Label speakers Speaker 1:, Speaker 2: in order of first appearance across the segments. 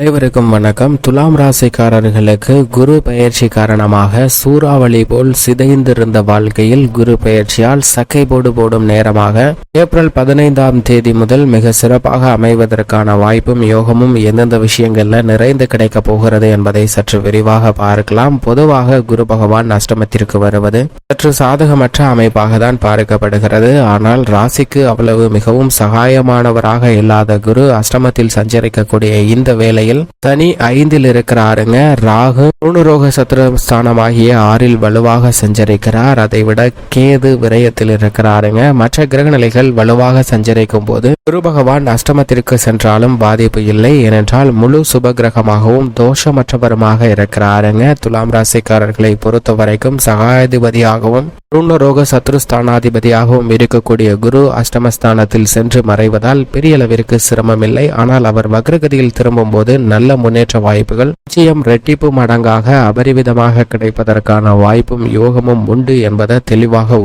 Speaker 1: அனைவருக்கும் வணக்கம். துலாம் ராசிக்காரர்களுக்கு குரு பயிற்சி காரணமாக சூறாவளி போல் சிதைந்திருந்த வாழ்க்கையில் குரு பயிற்சியால் சக்கை போடு போடும் நேரமாக ஏப்ரல் பதினைந்தாம் தேதி முதல் மிக சிறப்பாக அமைவதற்கான வாய்ப்பும் யோகமும் எந்தெந்த விஷயங்கள்ல நிறைந்து கிடைக்க போகிறது என்பதை சற்று விரிவாக பார்க்கலாம். பொதுவாக குரு பகவான் அஷ்டமத்திற்கு வருவது சற்று சாதகமற்ற அமைப்பாக தான் பார்க்கப்படுகிறது. ஆனால் ராசிக்கு அவ்வளவு மிகவும் சகாயமானவராக இல்லாத குரு அஷ்டமத்தில் சஞ்சரிக்கக்கூடிய இந்த நிலையில் சனி ஐந்தில் இருக்கிறாருங்க ராகு பூணுரோக சத்துரஸ்தானமாகிய ஆறில் வலுவாக சஞ்சரிக்கிறார். அதை விட கேது விரயத்தில் இருக்கிறாருங்க. மற்ற கிரகநிலைகள் வலுவாக சஞ்சரிக்கும் போது குரு பகவான் அஷ்டமத்திற்கு சென்றாலும் பாதிப்பு இல்லை. ஏனென்றால் முழு சுப கிரகமாகவும் தோஷமற்றவருமாக இருக்கிறாருங்க. துலாம் ராசிக்காரர்களை பொறுத்த வரைக்கும் சகாதிபதியாகவும் ருணரோக சத்ருஸ்தானாதிபதியாகவும் இருக்கக்கூடிய குரு அஷ்டமஸ்தானத்தில் சென்று மறைவதால் பெரிய அளவிற்கு சிரமம் இல்லை ஆனால் அவர் வக்ரகதியில் திரும்பும் போது நல்ல முன்னேற்ற வாய்ப்புகள் நிச்சயம் ரெட்டிப்பு மடங்காக அபரிவிதமாக கிடைப்பதற்கான வாய்ப்பும் யோகமும் உண்டு என்பதை தெளிவாக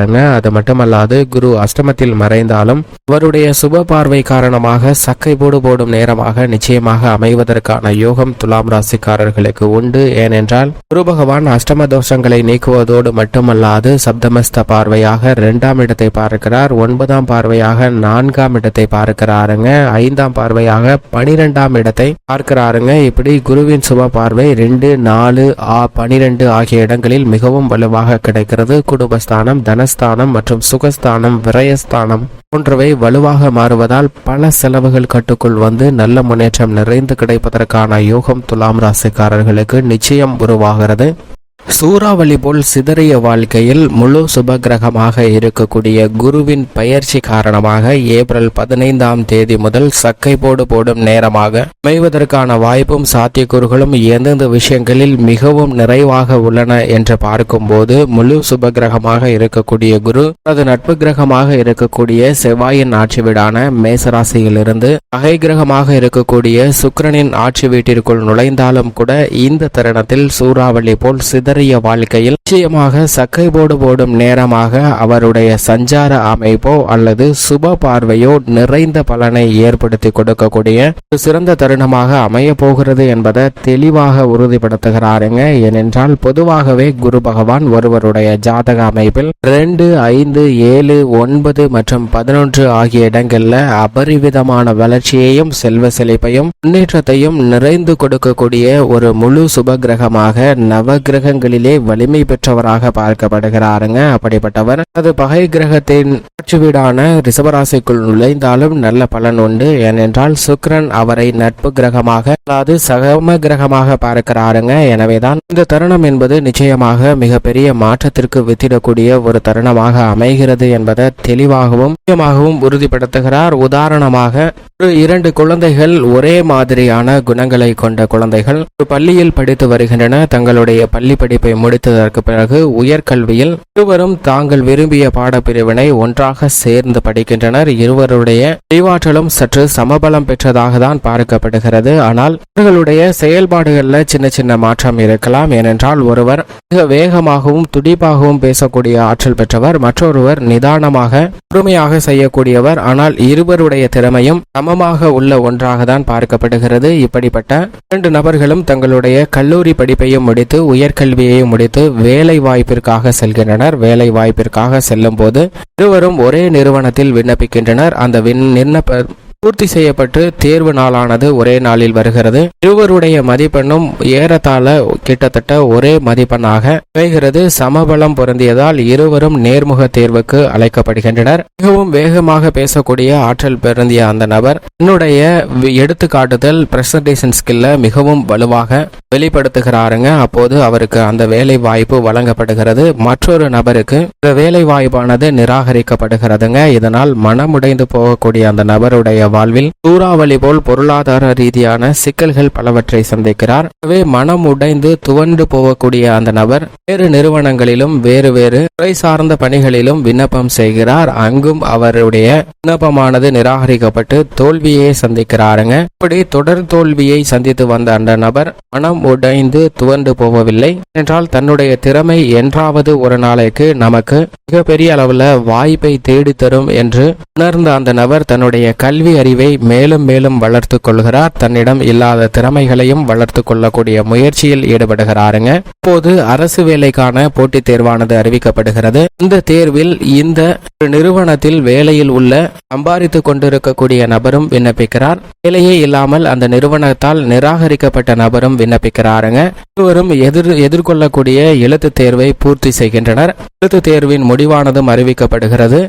Speaker 1: என அது மட்டுமல்லாது குரு அஷ்டமத்தில் மறைந்தாலும் அவருடைய சுப பார்வை காரணமாக சக்கை போடு போடும் நேரமாக நிச்சயமாக அமைவதற்கான யோகம் துலாம் ராசிக்காரர்களுக்கு உண்டு. ஏனென்றால் குரு பகவான் அஷ்டம தோஷங்களை நீக்குவதோடு மட்டும் மட்டுமல்லாது சப்தமஸ்த பார்வையாக ரெண்டாம் இடத்தை பார்க்கிறார் ஒன்பதாம் பார்வையாக நான்காம் இடத்தை பார்க்கிறாருங்க ஐந்தாம் பார்வையாக பனிரெண்டாம் இடத்தை பார்க்கிறாருங்க. இப்படி குருவின் சுப பார்வை ரெண்டு நாலு ஆ பனிரெண்டு ஆகிய இடங்களில் மிகவும் வலுவாக கிடைக்கிறது. குடும்பஸ்தானம் தனஸ்தானம் மற்றும் சுகஸ்தானம் விரயஸ்தானம் போன்றவை வலுவாக மாறுவதால் பல செலவுகள் கட்டுக்குள் வந்து நல்ல முன்னேற்றம் நிறைந்து கிடைப்பதற்கான யோகம் துலாம் ராசிக்காரர்களுக்கு நிச்சயம் உருவாகிறது. சூறாவளி போல் சிதறிய வாழ்க்கையில் முழு சுபகிரகமாக இருக்கக்கூடிய குருவின் பயிற்சி காரணமாக ஏப்ரல் பதினைந்தாம் தேதி முதல் சக்கை போடு போடும் நேரமாக அமைவதற்கான வாய்ப்பும் சாத்தியக்கூறுகளும் எந்தெந்த விஷயங்களில் மிகவும் நிறைவாக உள்ளன என்று பார்க்கும்போது முழு சுபகிரகமாக இருக்கக்கூடிய குரு அது நட்பு கிரகமாக இருக்கக்கூடிய செவ்வாயின் ஆட்சி வீடான மேசராசியிலிருந்து அகை கிரகமாக இருக்கக்கூடிய சுக்கிரனின் ஆட்சி வீட்டிற்குள் நுழைந்தாலும் கூட இந்த தருணத்தில் சூறாவளி போல் சிதற சிதறிய வாழ்க்கையில் நிச்சயமாக சக்கை போடு போடும் நேரமாக அவருடைய சஞ்சார அமைப்போ அல்லது சுப பார்வையோ நிறைந்த பலனை ஏற்படுத்தி கொடுக்கக்கூடிய ஒரு சிறந்த தருணமாக அமைய போகிறது என்பதை தெளிவாக உறுதிப்படுத்துகிறாருங்க. ஏனென்றால் பொதுவாகவே குரு பகவான் ஒருவருடைய ஜாதக அமைப்பில் ரெண்டு ஐந்து ஏழு ஒன்பது மற்றும் பதினொன்று ஆகிய இடங்கள்ல அபரிவிதமான வளர்ச்சியையும் செல்வ செழிப்பையும் முன்னேற்றத்தையும் நிறைந்து கொடுக்கக்கூடிய ஒரு முழு சுப கிரகமாக நவ கிரகங்களிலே வலிமை பெற்றவராக பார்க்கப்படுகிறாருங்க. அப்படிப்பட்டவர் அது பகை கிரகத்தின் ஆட்சி வீடான ரிஷபராசிக்குள் நுழைந்தாலும் நல்ல பலன் உண்டு. ஏனென்றால் சுக்ரன் அவரை நட்பு கிரகமாக அதாவது சகம கிரகமாக பார்க்கிறாருங்க. எனவேதான் இந்த தருணம் என்பது நிச்சயமாக மிகப்பெரிய மாற்றத்திற்கு வித்திடக்கூடிய ஒரு தருணமாக அமைகிறது என்பதை தெளிவாகவும் முக்கியமாகவும் உறுதிப்படுத்துகிறார். உதாரணமாக ஒரு இரண்டு குழந்தைகள் ஒரே மாதிரியான குணங்களை கொண்ட குழந்தைகள் ஒரு பள்ளியில் படித்து வருகின்றன. தங்களுடைய பள்ளி படிப்பை முடித்ததற்கு பிறகு உயர்கல்வியில் இருவரும் தாங்கள் விரும்பிய பாடப்பிரிவினை ஒன்றாக சேர்ந்து படிக்கின்றனர். இருவருடைய அறிவாற்றலும் சற்று சமபலம் பெற்றதாக தான் பார்க்கப்படுகிறது. ஆனால் இவர்களுடைய செயல்பாடுகளில் சின்ன சின்ன மாற்றம் இருக்கலாம். ஏனென்றால் ஒருவர் மிக வேகமாகவும் துடிப்பாகவும் பேசக்கூடிய ஆற்றல் பெற்றவர் மற்றொருவர் நிதானமாக பொறுமையாக செய்யக்கூடியவர். ஆனால் இருவருடைய திறமையும் சமமாக உள்ள ஒன்றாக தான் பார்க்கப்படுகிறது. இப்படிப்பட்ட இரண்டு நபர்களும் தங்களுடைய கல்லூரி படிப்பையும் முடித்து உயர்கல்வியையும் முடித்து வே வேலை வாய்ப்பிற்காக செல்கின்றனர். வேலை வாய்ப்பிற்காக செல்லும் போது இருவரும் ஒரே நிறுவனத்தில் விண்ணப்பிக்கின்றனர். அந்த விண் விண்ணப்ப பூர்த்தி செய்யப்பட்டு தேர்வு நாளானது ஒரே நாளில் வருகிறது. இருவருடைய மதிப்பெண்ணும் ஏறத்தாழ கிட்டத்தட்ட ஒரே மதிப்பெண்ணாக அமைகிறது. சமபலம் பொருந்தியதால் இருவரும் நேர்முக தேர்வுக்கு அழைக்கப்படுகின்றனர். மிகவும் வேகமாக பேசக்கூடிய ஆற்றல் பொருந்திய அந்த நபர் என்னுடைய எடுத்துக்காட்டுதல் பிரசன்டேஷன் ஸ்கில்ல மிகவும் வலுவாக வெளிப்படுத்துகிறாருங்க. அப்போது அவருக்கு அந்த வேலை வாய்ப்பு வழங்கப்படுகிறது. மற்றொரு நபருக்கு இந்த வேலை வாய்ப்பானது நிராகரிக்கப்படுகிறதுங்க. இதனால் மனமுடைந்து போகக்கூடிய அந்த நபருடைய வாழ்வில் சூறாவளி போல் பொருளாதார ரீதியான சிக்கல்கள் பலவற்றை சந்திக்கிறார். எனவே மனம் உடைந்து துவண்டு போகக்கூடிய அந்த நபர் வேறு நிறுவனங்களிலும் வேறு வேறு துறை சார்ந்த பணிகளிலும் விண்ணப்பம் செய்கிறார். அங்கும் அவருடைய விண்ணப்பமானது நிராகரிக்கப்பட்டு தோல்வியை சந்திக்கிறாருங்க. இப்படி தொடர் தோல்வியை சந்தித்து வந்த அந்த நபர் மனம் உடைந்து துவண்டு போகவில்லை. என்றால் தன்னுடைய திறமை என்றாவது ஒரு நாளைக்கு நமக்கு மிகப்பெரிய அளவுல வாய்ப்பை தேடித்தரும் என்று உணர்ந்த அந்த நபர் தன்னுடைய கல்வி அறிவை மேலும் மேலும் வளர்த்து கொள்கிறார். தன்னிடம் இல்லாத திறமைகளையும் வளர்த்து கொள்ளக்கூடிய முயற்சியில் ஈடுபடுகிறாருங்க. இப்போது அரசு வேலைக்கான போட்டித் தேர்வானது அறிவிக்கப்படுகிறது. இந்த தேர்வில் இந்த நிறுவனத்தில் வேலையில் உள்ள சம்பாதித்துக் கொண்டிருக்கக்கூடிய நபரும் விண்ணப்பிக்கிறார். வேலையே இல்லாமல் அந்த நிறுவனத்தால் நிராகரிக்கப்பட்ட நபரும் விண்ணப்பிக்கிறாருங்க. இருவரும் எதிர் எதிர்கொள்ளக்கூடிய எழுத்து தேர்வை பூர்த்தி செய்கின்றனர். எழுத்து தேர்வின் முடிவானதும் அறிவிக்கப்படுகிறது.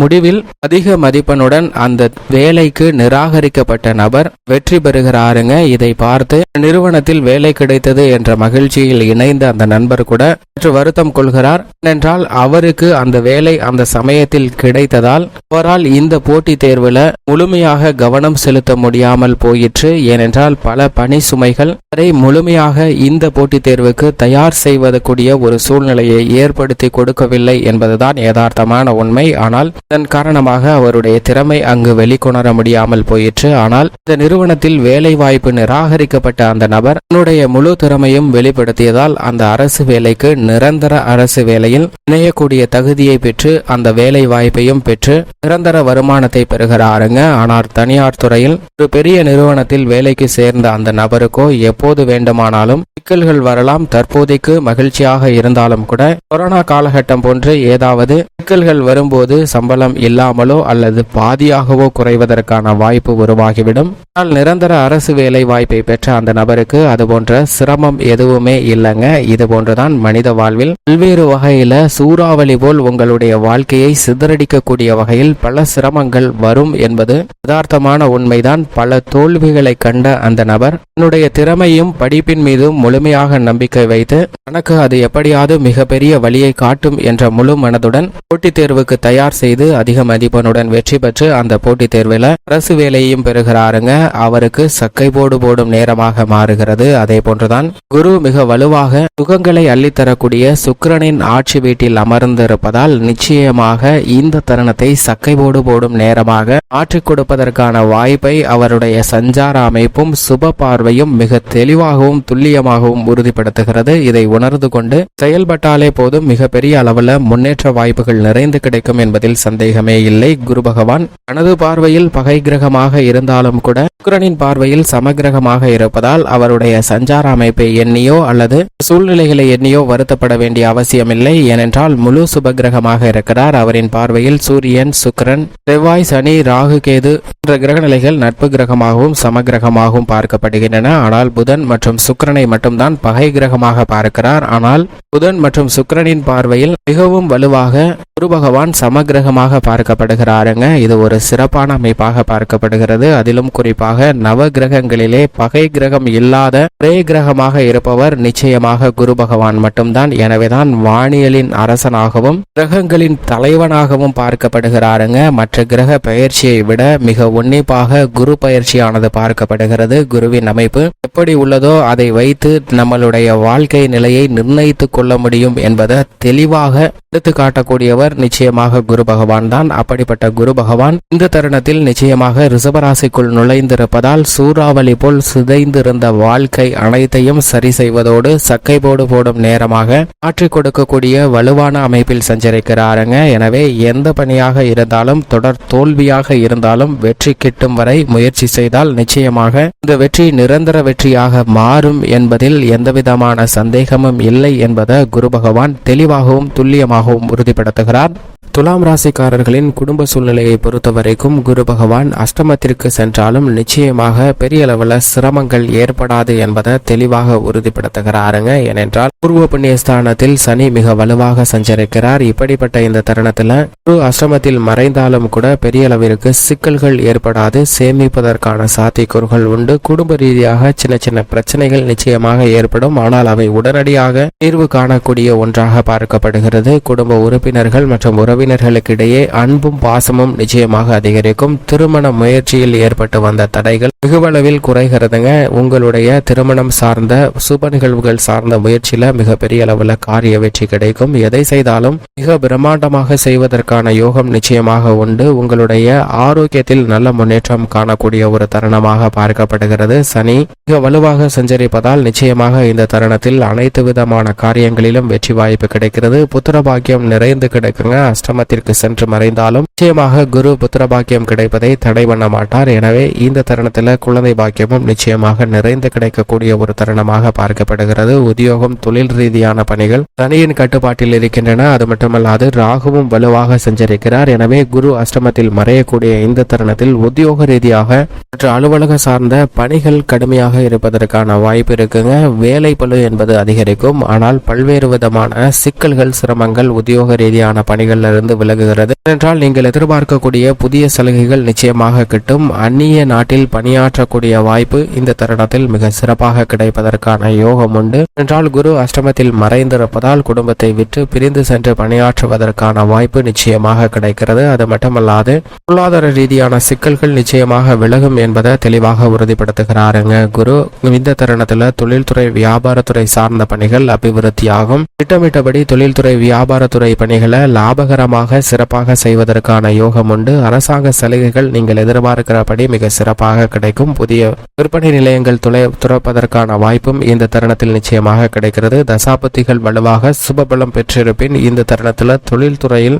Speaker 1: முடிவில் அதிக மதிப்பெண்ணுடன் அந்த வேலைக்கு நிராகரிக்கப்பட்ட நபர் வெற்றி பெறுகிறாருங்க. இதை பார்த்து நிறுவனத்தில் வேலை கிடைத்தது என்ற மகிழ்ச்சியில் இணைந்த அந்த நண்பர் கூட சற்று வருத்தம் கொள்கிறார். ஏனென்றால் அவருக்கு அந்த வேலை அந்த சமயத்தில் கிடைத்ததால் அவரால் இந்த போட்டித் தேர்வுல முழுமையாக கவனம் செலுத்த முடியாமல் போயிற்று. ஏனென்றால் பல பணி சுமைகள் வரை முழுமையாக இந்த போட்டித் தேர்வுக்கு தயார் செய்வதற்குரிய ஒரு சூழ்நிலையை ஏற்படுத்தி கொடுக்கவில்லை என்பதுதான் யதார்த்தமான உண்மை. ஆனால் இதன் காரணமாக அவருடைய திறமை அங்கு உணர முடியாமல் போயிற்று. ஆனால் இந்த நிறுவனத்தில் வேலை வாய்ப்பு நிராகரிக்கப்பட்ட அந்த நபர் தன்னுடைய முழு திறமையும் வெளிப்படுத்தியதால் அந்த அரசு வேலைக்கு நிரந்தர அரசு வேலையில் இணையக்கூடிய தகுதியை பெற்று அந்த வேலை வாய்ப்பையும் பெற்று நிரந்தர வருமானத்தை பெறுகிறாருங்க. ஆனால் தனியார் துறையில் ஒரு பெரிய நிறுவனத்தில் வேலைக்கு சேர்ந்த அந்த நபருக்கோ எப்போது வேண்டுமானாலும் சிக்கல்கள் வரலாம். தற்போதைக்கு மகிழ்ச்சியாக இருந்தாலும் கூட கொரோனா காலகட்டம் போன்று ஏதாவது சிக்கல்கள் வரும்போது சம்பளம் இல்லாமலோ அல்லது பாதியாகவோ குறைவதற்கான வாய்ப்பு உருவாகிவிடும். ஆனால் நிரந்தர அரசு வேலை வாய்ப்பை பெற்ற அந்த நபருக்கு அது போன்ற சிரமம் எதுவுமே இல்லைங்க. இது போன்றுதான் மனித வாழ்வில் பல்வேறு வகையில சூறாவளி போல் உங்களுடைய வாழ்க்கையை சிதறடிக்கக்கூடிய வகையில் பல சிரமங்கள் வரும் என்பது யதார்த்தமான உண்மைதான். பல தோல்விகளை கண்ட அந்த நபர் தன்னுடைய திறமையும் படிப்பின் மீதும் முழுமையாக நம்பிக்கை வைத்து தனக்கு அது எப்படியாவது மிகப்பெரிய வழியை காட்டும் என்ற முழு மனதுடன் போட்டித் தேர்வுக்கு தயார் செய்து அதிக மதிப்பெண்ணுடன் வெற்றி பெற்று அந்த போட்டித் தேர்வு தேர்வில் அரசு வேலையையும் பெறுகிறாருங்க. அவருக்கு சக்கை போடு போடும் நேரமாக மாறுகிறது. அதே போன்றுதான் குரு மிக வலுவாக சுகங்களை அள்ளித்தரக்கூடிய சுக்கிரனின் ஆட்சி வீட்டில் அமர்ந்திருப்பதால் நிச்சயமாக இந்த தருணத்தை சக்கை போடு போடும் நேரமாக மாற்றிக் கொடுப்பதற்கான வாய்ப்பை அவருடைய சஞ்சார அமைப்பும் சுப பார்வையும் மிக தெளிவாகவும் துல்லியமாகவும் உறுதிப்படுத்துகிறது. இதை உணர்ந்து கொண்டு செயல்பட்டாலே போதும் மிகப்பெரிய அளவில் முன்னேற்ற வாய்ப்புகள் நிறைந்து கிடைக்கும் என்பதில் சந்தேகமே இல்லை. குரு பகவான் தனது பார்வையில் பகை கிரகமாக இருந்தாலும் கூட சுக்கிரனின் பார்வையில் சமகிரகமாக இருப்பதால் அவருடைய சஞ்சார அமைப்பை எண்ணியோ அல்லது சூழ்நிலைகளை எண்ணியோ வருத்தப்பட வேண்டிய அவசியமில்லை. ஏனென்றால் முழு சுபகிரகமாக இருக்கிறார். அவரின் பார்வையில் சூரியன் சுக்கிரன் செவ்வாய் சனி ராகு கேது என்ற கிரகநிலைகள் நட்பு கிரகமாகவும் சமகிரகமாகவும் பார்க்கப்படுகின்றன. ஆனால் புதன் மற்றும் சுக்கிரனை மட்டும்தான் பகை கிரகமாக பார்க்கிறார். ஆனால் புதன் மற்றும் சுக்கிரனின் பார்வையில் மிகவும் வலுவாக குரு பகவான் சமகிரகமாக பார்க்கப்படுகிறாருங்க. இது ஒரு சிறப்பான அமைப்பாக பார்க்கப்படுகிறது. அதிலும் குறிப்பாக நவ கிரகங்களிலே பகை கிரகம் இல்லாத ஒரே கிரகமாக இருப்பவர் நிச்சயமாக குரு பகவான் மட்டும்தான். எனவேதான் வானியலின் அரசனாகவும் கிரகங்களின் தலைவனாகவும் பார்க்கப்படுகிறாருங்க. மற்ற கிரக பயிற்சியை விட மிக உன்னிப்பாக குரு பயிற்சியானது பார்க்கப்படுகிறது குருவின் அமைப்பு. எப்படி உள்ளதோ அதை வைத்து நம்மளுடைய வாழ்க்கை நிலையை நிர்ணயித்துக் கொள்ள முடியும் என்பதை தெளிவாக எடுத்து காட்டக்கூடியவர் நிச்சயமாக குரு பகவான் தான். அப்படிப்பட்ட குரு பகவான் இந்த தருணத்தில் நிச்சயமாக ரிசபராசிக்குள் நுழைந்திருப்பதால் சூறாவளி போல் சிதைந்திருந்த வாழ்க்கை அனைத்தையும் சரி செய்வதோடு சக்கை போடு போடும் நேரமாக மாற்றிக் கொடுக்கக்கூடிய வலுவான அமைப்பில் சஞ்சரிக்கிறாருங்க. எனவே எந்த பணியாக இருந்தாலும் தொடர் தோல்வியாக இருந்தாலும் வெற்றி கிட்டும் வரை முயற்சி செய்தால் நிச்சயமாக இந்த வெற்றி நிரந்தர வெற்றியாக மாறும் என்பதில் எந்தவிதமான சந்தேகமும் இல்லை என்பதை குரு பகவான் தெளிவாகவும் துல்லியமாகவும் உறுதிப்படுத்துகிறார். துலாம் ராசிக்காரர்களின் குடும்ப சூழ்நிலையை பொறுத்த வரைக்கும் குரு பகவான் அஷ்டமத்திற்கு சென்றாலும் நிச்சயமாக பெரிய அளவில் சிரமங்கள் ஏற்படாது என்பதை தெளிவாக உறுதிப்படுத்துகிறாருங்க. ஏனென்றால் பூர்வ புண்ணியஸ்தானத்தில் சனி மிக வலுவாக சஞ்சரிக்கிறார். இப்படிப்பட்ட இந்த தருணத்தில் குரு அஷ்டமத்தில் மறைந்தாலும் கூட பெரிய அளவிற்கு சிக்கல்கள் ஏற்படாது. சேமிப்பதற்கான சாத்தியக்கூறுகள் உண்டு. குடும்ப ரீதியாக சின்ன சின்ன பிரச்சனைகள் நிச்சயமாக ஏற்படும். ஆனால் அவை உடனடியாக தீர்வு காணக்கூடிய ஒன்றாக பார்க்கப்படுகிறது. குடும்ப உறுப்பினர்கள் மற்றும் உறவினர்களுக்கிடையே அன்பும் பாசமும் நிச்சயமாக அதிகரிக்கும். திருமண முயற்சியில் ஏற்பட்டு வந்த தடைகள் வெகுவளவில் குறைகிறதுங்க. உங்களுடைய திருமணம் சார்ந்த சுப நிகழ்வுகள் சார்ந்த முயற்சியில மிகப்பெரிய அளவுல காரிய வெற்றி கிடைக்கும். எதை செய்தாலும் மிக பிரம்மாண்டமாக செய்வதற்கான யோகம் நிச்சயமாக உண்டு. உங்களுடைய ஆரோக்கியத்தில் நல்ல முன்னேற்றம் காணக்கூடிய ஒரு தருணமாக பார்க்கப்படுகிறது. சனி மிக வலுவாக சஞ்சரிப்பதால் நிச்சயமாக இந்த தருணத்தில் அனைத்து விதமான காரியங்களிலும் வெற்றி வாய்ப்பு கிடைக்கிறது. புத்திர பாக்கியம் நிறைந்து கிடைக்குங்க. அஷ்டமத்திற்கு சென்று மறைந்தாலும் நிச்சயமாக குரு புத்திர பாக்கியம் கிடைப்பதை தடை பண்ண மாட்டார். எனவே இந்த தருணத்தில் குழந்தை பாக்கியமும் நிச்சயமாக நிறைந்து கிடைக்கக்கூடிய ஒரு தருணமாக பார்க்கப்படுகிறது. உத்தியோகம் தொழில் ரீதியான பணிகள் சனியின் கட்டுப்பாட்டில் இருக்கின்றன. அது மட்டுமல்லாது ராகுவும் வலுவாக செஞ்சிருக்கிறார். எனவே குரு அஷ்டமத்தில் மறையக்கூடிய இந்த தருணத்தில் உத்தியோக ரீதியாக மற்ற அலுவலக சார்ந்த பணிகள் கடுமையாக இருப்பதற்கான வாய்ப்பு இருக்குங்க. வேலை பளு என்பது அதிகரிக்கும். ஆனால் பல்வேறு விதமான சிக்கல்கள் சிரமங்கள் உத்தியோக ரீதியான பணிகளில் இருந்து விலகுகிறது. ஏனென்றால் நீங்கள் எதிர்பார்க்கக்கூடிய புதிய சலுகைகள் நிச்சயமாக கிட்டும். அந்நிய நாட்டில் பணியாற்றக்கூடிய வாய்ப்பு இந்த தருணத்தில் மிக சிறப்பாக கிடைப்பதற்கான யோகம் உண்டு. என்றால் குரு அஷ்டமத்தில் மறைந்திருப்பதால் குடும்பத்தை விட்டு பிரிந்து சென்று பணியாற்றுவதற்கான வாய்ப்பு நிச்சயமாக கிடைக்கிறது. அது மட்டுமல்லாது பொருளாதார ரீதியான சிக்கல்கள் நிச்சயமாக விலகும் என்பதை தெளிவாக உறுதிப்படுத்துகிறாருங்க குரு. இந்த தருணத்தில் தொழில்துறை வியாபாரத்துறை சார்ந்த பணிகள் அபிவிருத்தியாகும். திட்டமிட்டபடி தொழில்துறை வியாபாரத்துறை பணிகளை லாபகர லாபகரமாக சிறப்பாக செய்வதற்கான யோகம் உண்டு. அரசாங்க சலுகைகள் நீங்கள் எதிர்பார்க்கிறபடி மிக சிறப்பாக கிடைக்கும். புதிய விற்பனை நிலையங்கள் துளை துறப்பதற்கான வாய்ப்பும் இந்த தருணத்தில் நிச்சயமாக கிடைக்கிறது. தசாபத்திகள் வலுவாக சுபபலம் பெற்றிருப்பின் இந்த தருணத்தில் தொழில்துறையில்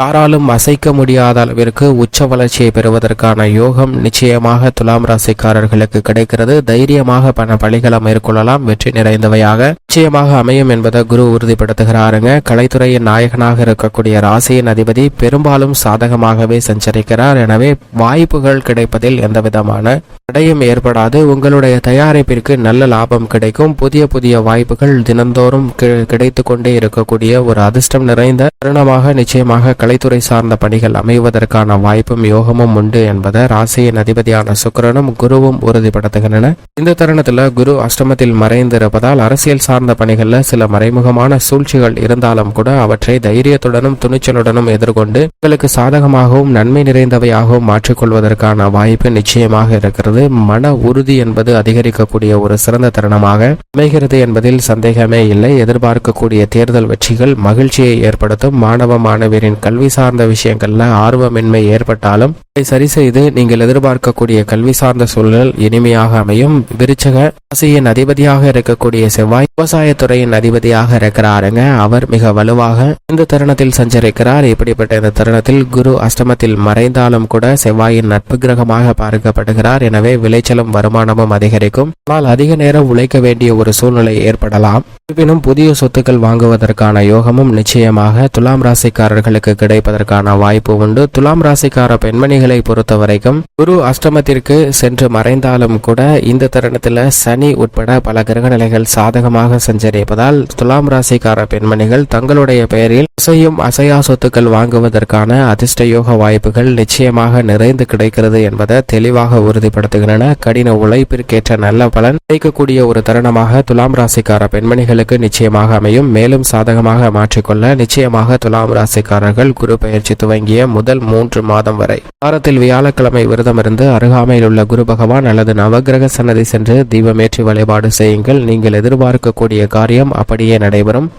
Speaker 1: யாராலும் அசைக்க முடியாத அளவிற்கு உச்ச வளர்ச்சியை பெறுவதற்கான யோகம் நிச்சயமாக துலாம் ராசிக்காரர்களுக்கு கிடைக்கிறது. தைரியமாக பண பணிகளை மேற்கொள்ளலாம். வெற்றி நிறைந்தவையாக நிச்சயமாக அமையும் என்பதை குரு உறுதிப்படுத்துகிறாருங்க. கலைத்துறையின் நாயகனாக இருக்கக்கூடிய ராசியின் அதிபதி பெரும்பாலும் சாதகமாகவே சஞ்சரிக்கிறார். எனவே வாய்ப்புகள் கிடைப்பதில் எந்த விதமான தடையும் ஏற்படாது. உங்களுடைய தயாரிப்பிற்கு நல்ல லாபம் கிடைக்கும். புதிய புதிய வாய்ப்புகள் தினந்தோறும் கிடைத்து கொண்டே இருக்கக்கூடிய ஒரு அதிர்ஷ்டம் நிறைந்த தருணமாக நிச்சயமாக கலைத்துறை சார்ந்த பணிகள் அமைவதற்கான வாய்ப்பும் யோகமும் உண்டு என்பதை ராசியின் அதிபதியான சுக்கரனும் குருவும் உறுதிப்படுத்துகின்றன. இந்த தருணத்தில் குரு அஷ்டமத்தில் மறைந்திருப்பதால் அரசியல் சார்ந்த பணிகளில் சில மறைமுகமான சூழ்ச்சிகள் இருந்தாலும் கூட அவற்றை தைரியத்துடனும் துணிச்சலுடனும் எதிர்கொண்டு உங்களுக்கு சாதகமாகவும் நன்மை நிறைந்தவையாகவும் மாற்றிக்கொள்வதற்கான வாய்ப்பு நிச்சயமாக இருக்கிறது. மன உறுதி என்பது அதிகரிக்கக்கூடிய ஒரு சிறந்த தருணமாக அமைகிறது என்பதில் சந்தேகமே இல்லை. எதிர்பார்க்கக்கூடிய தேர்தல் வெற்றிகள் மகிழ்ச்சியை ஏற்படுத்தும். மாணவ மாணவியரின் கல்வி கல்வி சார்ந்த விஷயங்கள்ல ஆர்வமின்மை ஏற்பட்டாலும் அதை சரி செய்து நீங்கள் எதிர்பார்க்கக்கூடிய கல்வி சார்ந்த சூழல் இனிமையாக அமையும். விருச்சக ராசியின் அதிபதியாக இருக்கக்கூடிய செவ்வாய் விவசாயத்துறையின் அதிபதியாக இருக்கிறாருங்க. அவர் மிக வலுவாக இந்த தருணத்தில் சஞ்சரிக்கிறார். இப்படிப்பட்ட இந்த தருணத்தில் குரு அஷ்டமத்தில் மறைந்தாலும் கூட செவ்வாயின் நட்பு கிரகமாக பார்க்கப்படுகிறார். எனவே விளைச்சலும் வருமானமும் அதிகரிக்கும். ஆனால் அதிக நேரம் உழைக்க வேண்டிய ஒரு சூழ்நிலை ஏற்படலாம். இருப்பினும் புதிய சொத்துக்கள் வாங்குவதற்கான யோகமும் நிச்சயமாக துலாம் ராசிக்காரர்களுக்கு கிடைப்பதற்கான வாய்ப்பு உண்டு. துலாம் ராசிக்கார பெண்மணிகளை பொறுத்த வரைக்கும் குரு அஷ்டமத்திற்கு சென்று மறைந்தாலும் கூட இந்த தருணத்தில் சனி உட்பட பல கிரகநிலைகள் சாதகமாக சஞ்சரிப்பதால் துலாம் ராசிக்கார பெண்மணிகள் தங்களுடைய பெயரில் அசையும் அசையா சொத்துக்கள் வாங்குவதற்கான அதிர்ஷ்ட யோக வாய்ப்புகள் நிச்சயமாக நிறைந்து கிடைக்கிறது என்பதை தெளிவாக உறுதிப்படுத்துகின்றன. கடின உழைப்பிற்கேற்ற நல்ல பலன் கிடைக்கக்கூடிய ஒரு தருணமாக துலாம் ராசிக்கார பெண்மணிகள் உங்களுக்கு நிச்சயமாக அமையும். மேலும் சாதகமாக மாற்றிக்கொள்ள நிச்சயமாக துலாம் ராசிக்காரர்கள் குரு பயிற்சி துவங்கிய முதல் மூன்று மாதம் வரை. வாரத்தில் வியாழக்கிழமை விரதமிருந்து அருகாமையில் உள்ள குரு பகவான் அல்லது நவக்கிரக சன்னதி சென்று தீபமேற்றி வழிபாடு செய்யுங்கள். நீங்கள் எதிர்பார்க்கக்கூடிய காரியம் அப்படியே நடைபெறும்.